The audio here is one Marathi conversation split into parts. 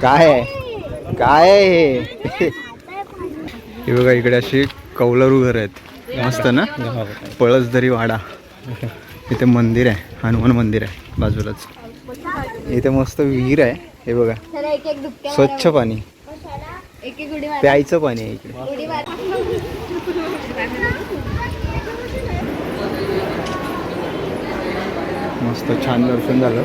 काय काय आहे हे? हे बघा इकडे अशी कौलरू घर आहेत. मस्त ना? पळसदरी वाडा. इथे मंदिर आहे हनुमान मंदिर आहे बाजूलाच. इथे मस्त विहीर आहे हे बघा. स्वच्छ पाणी. प्यायचं पाणी आहे इकडे. मस्त छान दर्शन झालं.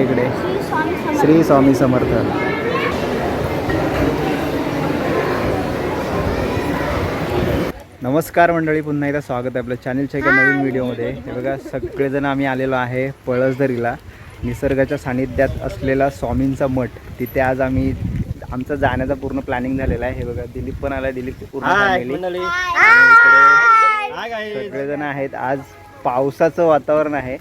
इकडे. श्री स्वामी समर्थ. नमस्कार मंडळी पुन्हा एकदा स्वागत आहे आपल्या चॅनलच्या एका नवीन व्हिडिओमध्ये हे बघा सगळेजण आम्ही आलेलो आहे पळसदरीला. निसर्गाच्या सानिध्यात असलेला स्वामींचा मठ. तिथे आज आम्ही आमचा जाण्याचा पूर्ण प्लॅनिंग झालेला आहे. हे बघा दिलीप पण आला दिलीप पूर्ण सगळेजण आहेत. आज पावसाचं वातावरण आहे.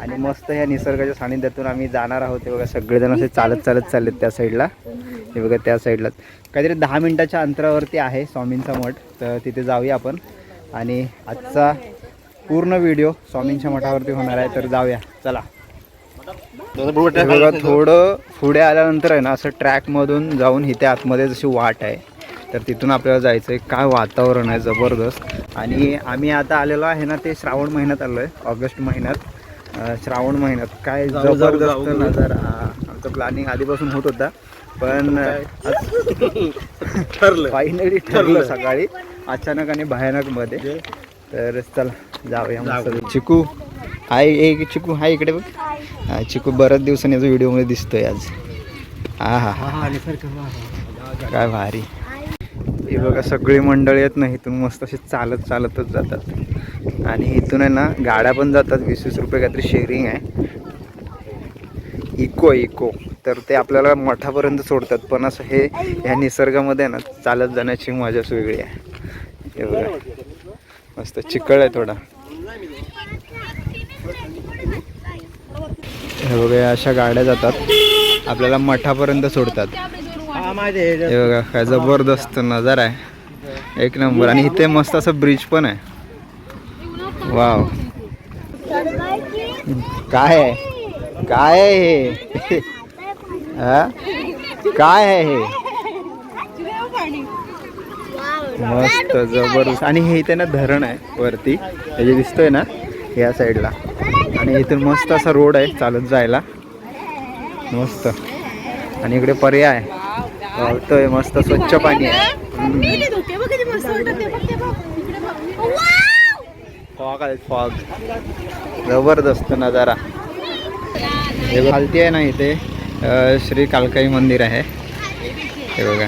आणि मस्त ह्या निसर्गाच्या सानिध्यातून आम्ही जाणार आहोत. हे बघा सगळेजण असे चालत चालत चाललेत त्या साईडला हे बघा त्या साईडला काहीतरी दहा मिनिटाच्या अंतरावरती आहे स्वामींचा मठ तर तिथे जाऊया आपण. आणि आजचा पूर्ण व्हिडिओ स्वामींच्या मठावरती होणार आहे तर जाऊया. चला. बघा थोडं पुढे आल्यानंतर आहे ना असं ट्रॅकमधून जाऊन इथे आतमध्ये जशी वाट आहे तर तिथून आपल्याला जायचं आहे काय वातावरण आहे जबरदस्त. आणि आम्ही आता आलेलो आहे ना ते श्रावण महिन्यात आलो आहे ऑगस्ट महिन्यात. श्रावण महिन्यात. काय जबरदस्त नजर. आमचं प्लॅनिंग आधीपासून होत होता पण ठरलं. फायनली ठरलं सकाळी. अचानक आणि भयानकमध्ये. तर चला जाऊया चिकू. हाय एक चिकू हाय इकडे बघ. हा, चिकू बऱ्याच दिवसांनी व्हिडिओमध्ये दिसतोय आज. हा हा हा. काय भारी. हे बघा सगळी मंडळी आहेत ना इथून मस्त असे चालत चालतच जातात. आणि इथून आहे ना गाड्या पण जातात वीस वीस रुपये काहीतरी शेअरिंग आहे. Echo echo. तर ते आपल्याला मठापर्यंत सोडतात पण असं हे ह्या निसर्गामध्ये ना चालत जाण्याची मजाच वेगळी आहे. हे बघा. मस्त चिकळ आहे थोडा. हे बघा अशा गाड्या जातात. आपल्याला मठापर्यंत सोडतात. हे बघा काय जबरदस्त नजारा आहे. एक नंबर. आणि इथे मस्त असं ब्रिज पण आहे. वाव काय आहे? काय आहे हे? काय आहे हे? मस्त जबरदस्त. आणि हे इथे ना धरण आहे वरती. हे जे दिसतोय ना या साईडला आणि इथून मस्त असा रोड आहे चालत जायला. मस्त. आणि इकडे पर्याय आहे. वाहतोय मस्त स्वच्छ पाणी आहे. फॉग आहे फॉग जबरदस्त नजारा. हे खालती आहे ना इथे श्री कालकाई मंदिर आहे. हे बघा.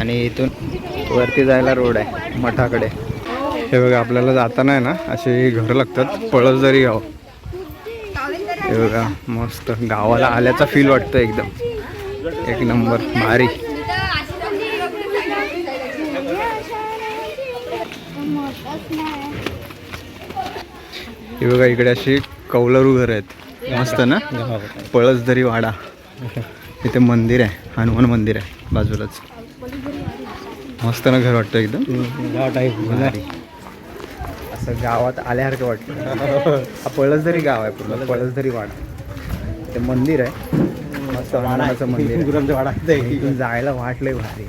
आणि इथून वरती जायला रोड आहे मठाकडे. हे बघा आपल्याला जाताना आहे ना असे घरं लागतात पळसदरी गाव हे बघा मस्त. गावाला आल्याचा फील वाटतो एकदम. एक नंबर भारी. हे बघा इकडे अशी कौलारू घर आहेत. मस्त ना? पळसदरी वाडा. इथे मंदिर आहे हनुमान मंदिर आहे बाजूलाच. मस्त ना घर वाटतं एकदम. असं गावात आल्यासारखं वाटतं. हा पळसदरी गाव आहे पूर्ण पळसदरी वाडा. ते मंदिर आहे. मस्त हनुमानाचं मंदिर आहे. जायला वाटलंय भारी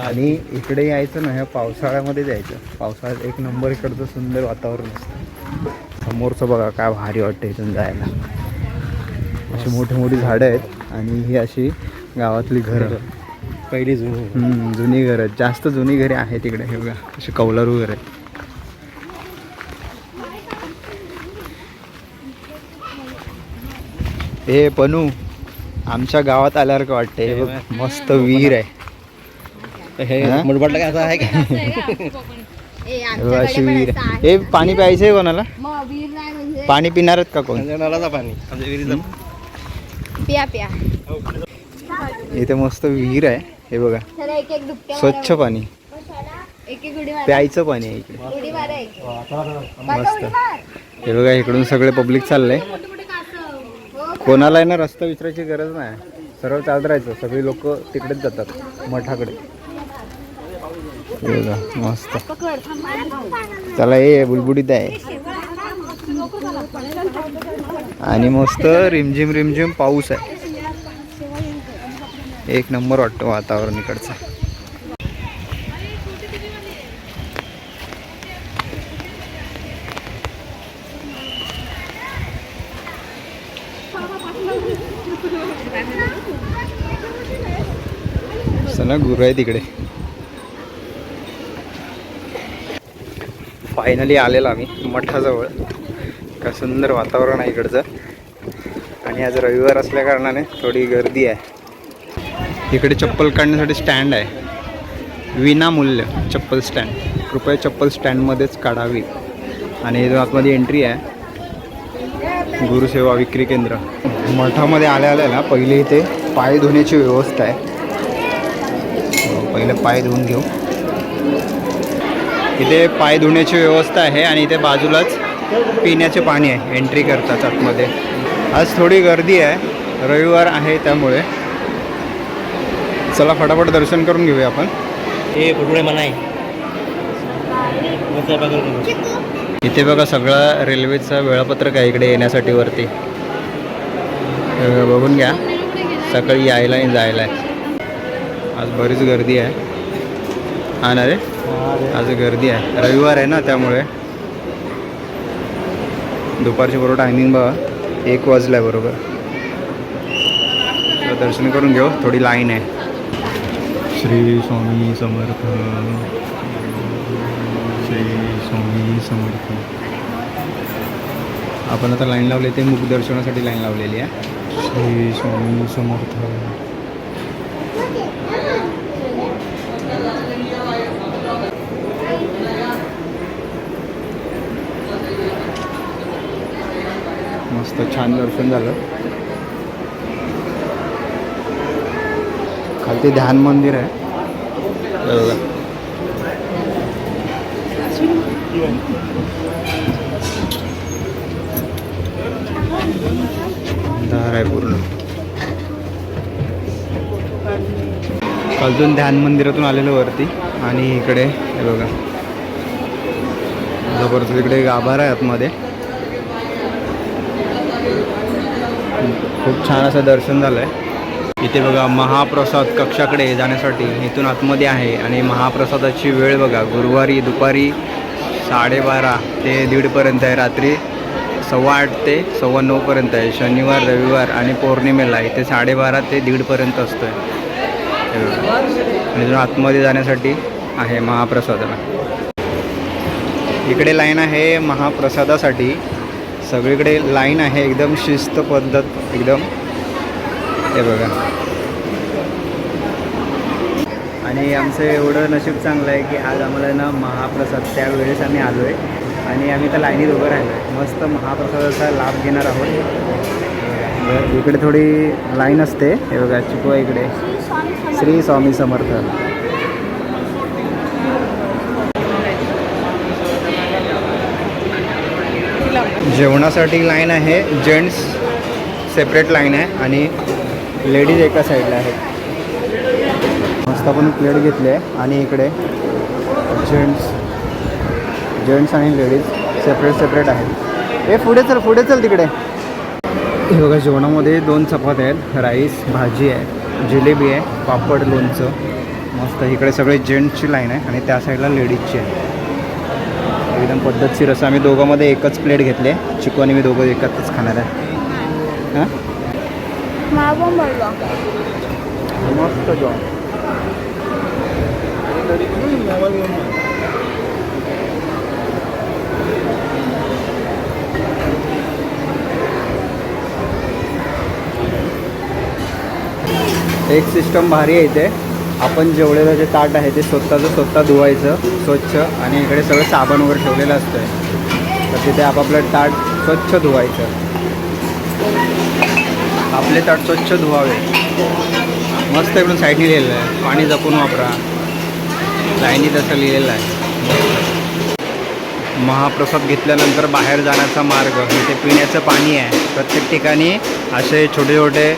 आणि इकडे यायचं ना ह्या पावसाळ्यामध्ये जायचं. पावसाळ्यात एक नंबर इकडचं सुंदर वातावरण असतं. समोरचं बघा काय भारी वाटतं इथून जायला. अशी मोठी मोठी झाडं आहेत आणि ही अशी गावातली घरं. पहिली जुनी हम्म, जुनी घरं. आहेत जास्त जुनी घरे आहेत इकडे हे बघा. अशी कौलारू घर आहेत. ए पनू. आमच्या गावात आल्यावर का वाटते हे बघ, मस्त विहीर आहे. हे? मुठभट काय असं आहे का? हे बघ, अशी विहीर आहे. हे पाणी प्यायचं आहे कोणाला? म्हणजे पाणी पिणार आहेत का कोण? नळाचं पाणी. आमच्या विहिरीचं. पिया पिया. इथे मस्त विहीर आहे. हे बघा. चला एक एक दुपट्या स्वच्छ पाणी. प्यायचं पाणी आहे इकडे. मस्त हे बघा इकडून सगळे पब्लिक चाललंय. कोणालाही ना रस्ता विचारायची गरज नाही. सरळ चालत राहायचं. सगळी लोक तिकडेच जातात मठाकडे. मस्त. चला ये बुलबुडीत आहे. आणि मस्त रिमझिम रिमझिम पाऊस आहे. एक नंबर वाटतो वातावरण इकडचं. ना गुरु आहे तिकडे. फायनली आलेलो आम्ही मठाजवळ. का सुंदर वातावरण आहे इकडचं. आणि आज रविवार असल्या कारणाने थोडी गर्दी आहे. इकडे चप्पल काढण्यासाठी स्टँड आहे. विनामूल्य चप्पल स्टँड कृपया चप्पल स्टँडमध्येच काढावी. आणि आतमध्ये एंट्री आहे गुरुसेवा विक्री केंद्र. मठामध्ये आल्या आल्या ना पहिले इथे पाय धुण्याची व्यवस्था आहे. पहिले पाय धुवून घेऊ. इथे पाय धुण्याची व्यवस्था आहे आणि इथे बाजूलाच पिण्याचे पाणी आहे. एंट्री करतात आतमध्ये. आज थोडी गर्दी आहे. रविवार आहे त्यामुळे. चला फटाफट दर्शन करून घेऊया आपण. हे. इथे बघा सगळं रेल्वेचं वेळापत्रक आहे इकडे येण्यासाठी वरती. बघून घ्या. सकाळी यायला आणि जायला आहे. आज बरीच गर्दी आहे. हा ना रे? आज गर्दी आहे. रविवार आहे ना त्यामुळे. दुपारची बरोबर टायमिंग बघा एक वाजला आहे बरोबर दर्शन करून घेऊ. थोडी लाईन आहे. श्री स्वामी समर्थ. श्री स्वामी समर्थ. आपण आता लाईन लावली ते मुख दर्शनासाठी लाईन लावलेली आहे. श्री स्वामी समर्थ. मस्त छान दर्शन झालं. खालती ध्यान मंदिर आहे. बघा. दार आहे पूर्ण. खालतून ध्यान मंदिरातून आलेलं वरती आणि इकडे हे बघा. जबरदस्त इकडे गाभारा आहे आतमध्ये खूप छान असं दर्शन झालं आहे इथे बघा महाप्रसाद कक्षाकडे जाण्यासाठी इथून आतमध्ये आहे आणि महाप्रसादाची वेळ बघा. गुरुवारी दुपारी साडेबारा ते दीडपर्यंत आहे. रात्री सव्वा आठ ते सव्वा नऊपर्यंत आहे. शनिवार रविवार आणि पौर्णिमेला इथे साडेबारा ते दीडपर्यंत असतो आहे आणि इथून आतमध्ये जाण्यासाठी आहे महाप्रसादाला. इकडे लाईन आहे महाप्रसादासाठी. सगळीकडे लाईन आहे एकदम शिस्त पद्धत एकदम. हे बघा. आणि आमचं एवढं नशीब चांगलं आहे की आज आम्हाला ना महाप्रसाद त्यावेळेस आम्ही आलो आहे आणि आम्ही त्या लाईनीत उभं राहिलो आहे मस्त महाप्रसादाचा लाभ घेणार आहोत. इकडे थोडी लाईन असते. हे बघा चिकू इकडे. श्री स्वामी समर्थ. जेवणासाठी लाईन आहे. जेंट्स सेपरेट लाईन आहे आणि लेडीज एका साईडला आहेत. मस्त आपण प्लेट घेतली आहे आणि इकडे जेंट्स जेंट्स आणि लेडीज सेपरेट सेपरेट आहेत. हे पुढे चल पुढे चल तिकडे. हे बघा जेवणामध्ये दोन चपात्या आहेत. राईस भाजी आहे. जिलेबी आहे. पापड लोणचं. मस्त इकडे सगळे जेंट्सची लाईन आहे आणि त्या साईडला लेडीजची आहे. एकदम पद्धतशीर असं. आम्ही दोघांमध्ये एकच प्लेट घेतली आहे. चिकू आणि मी दोघं एकत्रच खाणार आहे. हां? मस्त जॉब एक सिस्टम भारी आहे इथे. आपण जेवढेलं जे ताट आहे ते स्वतःचं स्वतः धुवायचं स्वच्छ आणि इकडे सगळं साबण वगैरे ठेवलेलं असतं तर तिथे आपापलं ताट स्वच्छ धुवायचं. आपले ताट स्वच्छ धुवावे. मस्त इकडून साईडने लिहिलेलं आहे. पाणी जपून वापरा. लाईनी तसं लिहिलेलं आहे. महाप्रसाद घेतल्यानंतर बाहेर जाण्याचा मार्ग इथे पिण्याचं पाणी आहे. प्रत्येक ठिकाणी असे छोटे छोटे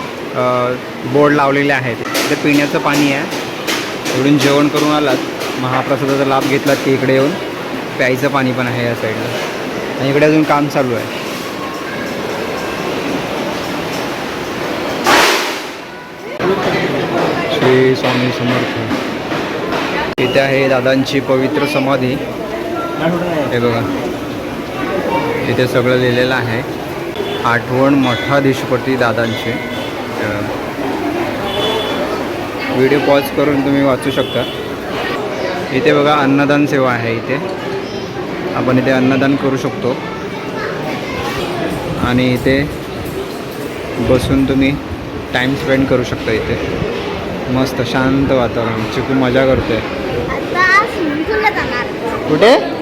बोर्ड लावलेले आहेत. इथे पिण्याचं पाणी आहे. इकडून जेवण करून आलात महाप्रसादाचा लाभ घेतलात की इकडे येऊन प्यायचं पाणी पण आहे या साईडला आणि इकडे अजून काम चालू आहे. श्री स्वामी समर्थ. इथे आहे दादांची पवित्र समाधी. हे बघा. इथे सगळं लिहिलेलं आहे. आठवण मठाधीशपती दादांचे. व्हिडिओ पॉज करून तुम्ही वाचू शकता. इथे बघा अन्नदान सेवा आहे इथे. आपण इथे अन्नदान करू शकतो. आणि इथे बसून तुम्ही टाईम स्पेंड करू शकता इथे. मस्त शांत वातावरण. चिकू मजा जाणार. कुठे?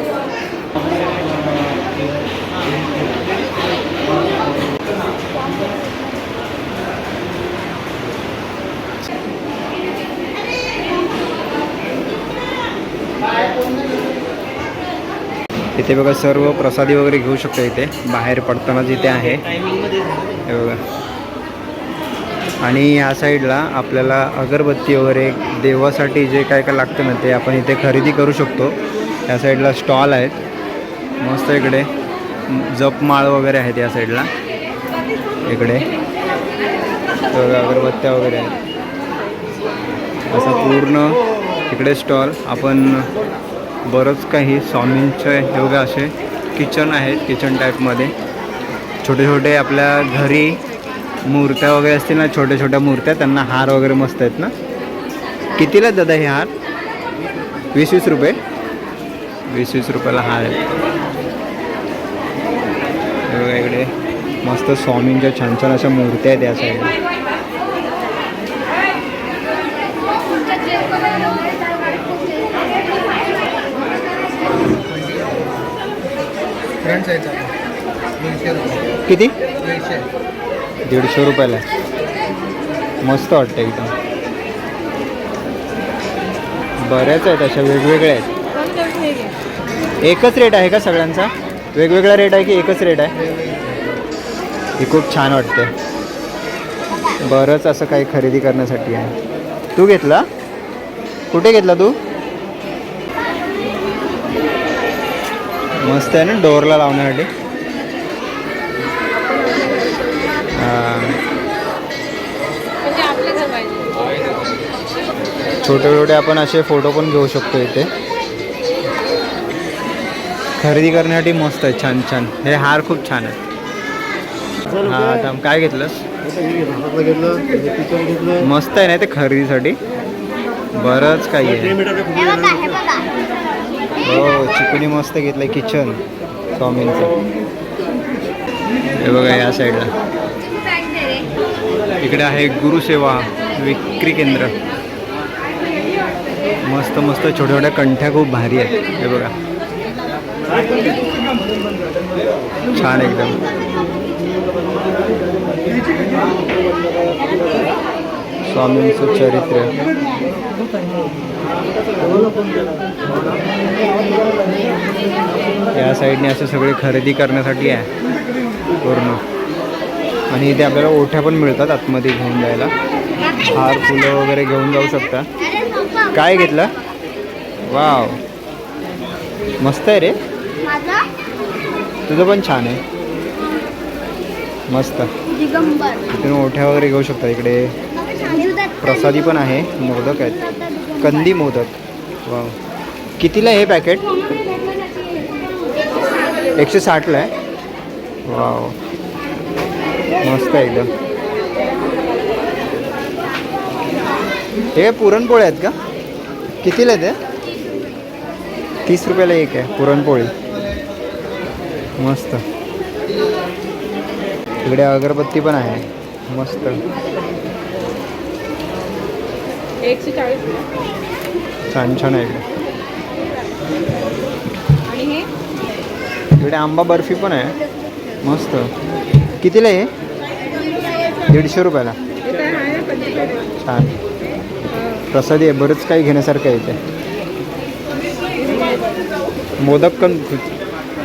इथे बघा सर्व प्रसादी वगैरे घेऊ शकतो इथे. बाहेर पडताना जिथे आहे. हे बघा. आणि या साईडला आपल्याला अगरबत्ती वगैरे देवासाठी जे काय काय लागतं ना ते आपण इथे खरेदी करू शकतो. या साईडला स्टॉल आहेत. मस्त इकडे जपमाळ वगैरे आहेत या साईडला. इकडे. तर अगरबत्त्या वगैरे आहेत. असं पूर्ण इकडे स्टॉल. आपण बरंच काही स्वामींचे हे असे किचन आहेत किचन टाईपमध्ये छोटे छोटे आपल्या घरी मूर्त्या वगैरे असतील ना छोट्या छोट्या मूर्त्या त्यांना हार वगैरे मस्त आहेत ना. कितीला आहेत दादा हे हार? वीस वीस रुपये? वीस वीस रुपयाला हार आहे इकडे मस्त स्वामींच्या छान छान अशा मूर्त्या आहेत या साईडला किती? दीडशे. रुपयाला. आहे. मस्त वाटतं एकदम बऱ्याच आहेत अशा वेगवेगळ्या आहेत. एकच रेट आहे का सगळ्यांचा? वेगवेगळा रेट आहे की एकच रेट आहे? ही खूप छान वाटते बरंच असं काही खरेदी करण्यासाठी आहे. तू घेतला? कुठे घेतला तू? मस्त आहे ना डोअरला लावण्यासाठी. छोटे छोटे आपण असे फोटो पण घेऊ शकतो इथे. खरेदी करण्यासाठी मस्त आहे छान छान. हे हार खूप छान आहे हा आता काय घेतलंस? मस्त आहे ना ते खरेदीसाठी? बरंच काही आहे. हो चिकणी मस्त घेतलंय किचन स्वामींचं. हे बघा या साईडला इकडे आहे गुरुसेवा विक्री केंद्र. मस्त मस्त छोट्या छोट्या कंठ्या खूप भारी आहेत. हे बघा. छान एकदम. स्वामींचं चरित्र. या साईडने असे सगळे खरेदी करण्यासाठी आहे पूर्ण. आणि इथे आपल्याला ओठ्या पण मिळतात आतमध्ये घेऊन जायला. हार फुलं वगैरे घेऊन जाऊ शकता. काय घेतलं? वाव. मस्त आहे रे. तुझं पण छान आहे. मस्त. इथून ओठ्या वगैरे घेऊ शकता इकडे. प्रसादी पण आहे मोदक आहेत. कंदी मोदक. वाव. कितीला आहे हे पॅकेट? एकशे साठला आहे? वाव. मस्त आहे एकदम. हे पुरणपोळ्या आहेत का? कितीला ते तीस रुपयाला एक आहे पुरणपोळी. मस्त. इकडे अगरबत्ती पण आहे. मस्त. एकशे चाळीस छान छान आहे. इकडे आणि हे? इकडे आंबा बर्फी पण आहे. मस्त. कितीला आहे दीडशे रुपयाला. छान. प्रसादी आहे बरंच काही घेण्यासारखं आहे इथे. मोदक पण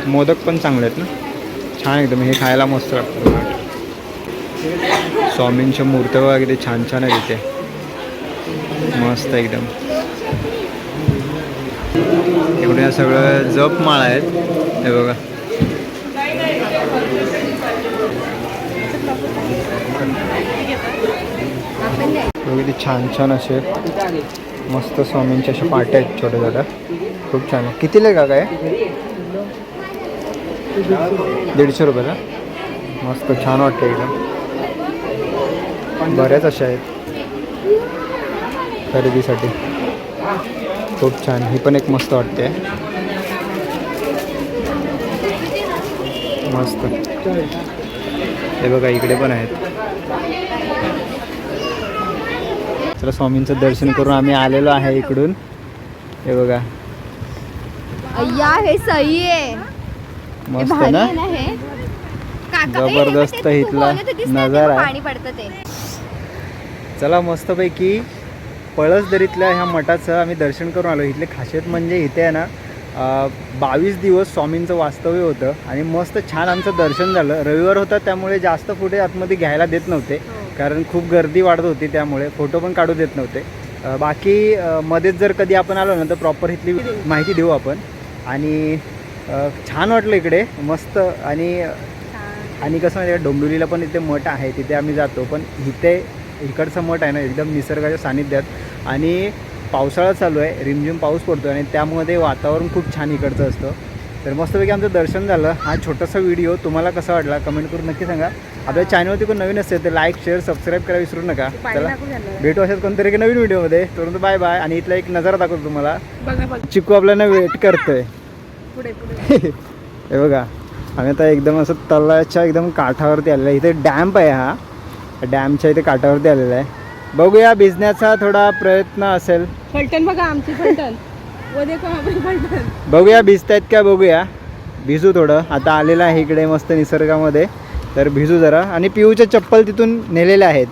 मोदक पण चांगले आहेत ना. छान एकदम हे खायला मस्त वाटतं स्वामींच्या मूर्त्या वगैरे छान छान आहेत इथे. मस्त एकदम. इकडे सगळं जपमाळ आहेत. हे बघा. किती छान छान असे मस्त स्वामींचे असे पाट्या आहेत छोट्या छोट्या. खूप छान आहे. कितीला लेगा का काय दीडशे रुपयाला? मस्त छान वाटतं एकदम. बऱ्याच अशा आहेत. खरेदीसाठी. खूप छान. ही पण एक मस्त वाटते. मस्त. हे बघा इकडे पण आहेत. चला स्वामींचं दर्शन करून आम्ही आलेलो आहे इकडून. हे बघा. अय्या हे सही आहे. मस्त ना? जबरदस्त इथला नजारा. चला मस्तपैकी पळसदरीतल्या ह्या मठाचं आम्ही दर्शन करून आलो. इथले खासियत म्हणजे इथे आहे ना बावीस दिवस स्वामींचं वास्तव्य होतं आणि मस्त छान आमचं दर्शन झालं. रविवार होता त्यामुळे जास्त फुटे आतमध्ये घ्यायला देत नव्हते. कारण खूप गर्दी वाढत होती त्यामुळे फोटो पण काढू देत नव्हते. बाकी मध्येच जर कधी आपण आलो ना तर प्रॉपर इथली माहिती देऊ आपण. आणि छान वाटलं इकडे. मस्त आणि आणि कसं माहिती डोंबिवलीला पण इथे मठ आहे तिथे आम्ही जातो. पण इथे इकडचं मठ आहे ना एकदम निसर्गाच्या सानिध्यात आणि पावसाळा चालू आहे रिमझिम पाऊस पडतो आणि त्यामध्ये वातावरण खूप छान इकडचं असतं. तर मस्तपैकी आमचं दर्शन झालं. हा छोटासा व्हिडिओ तुम्हाला कसा वाटला कमेंट करून नक्की सांगा. आपल्या चॅनलवरती कोण नवीन असेल तर लाईक शेअर सबस्क्राईब करायला विसरू नका. चला. भेटू अशाच कोणतरी एका नवीन व्हिडिओमध्ये. तोपर्यंत बाय बाय आणि इथला एक नजारा दाखवतो तुम्हाला. चिकू आपल्याला वेट करतोय. हे बघा. आम्ही आता एकदम असं तलाच्या एकदम काठावरती आलेलं आहे. इथे डॅम्प आहे हा. डॅमच्या इथे काठावरती आलेला आहे. बघूया भिजण्याचा थोडा प्रयत्न असेल. फलटण बघा आमची फलटण. व देखो आपली फलटण. बघूया भिजतायत का बघूया. भिजू थोडं. आता आलेलं आहे इकडे मस्त निसर्गामध्ये. तर भिजू जरा. आणि पिऊच्या चप्पल तिथून नेलेल्या आहेत.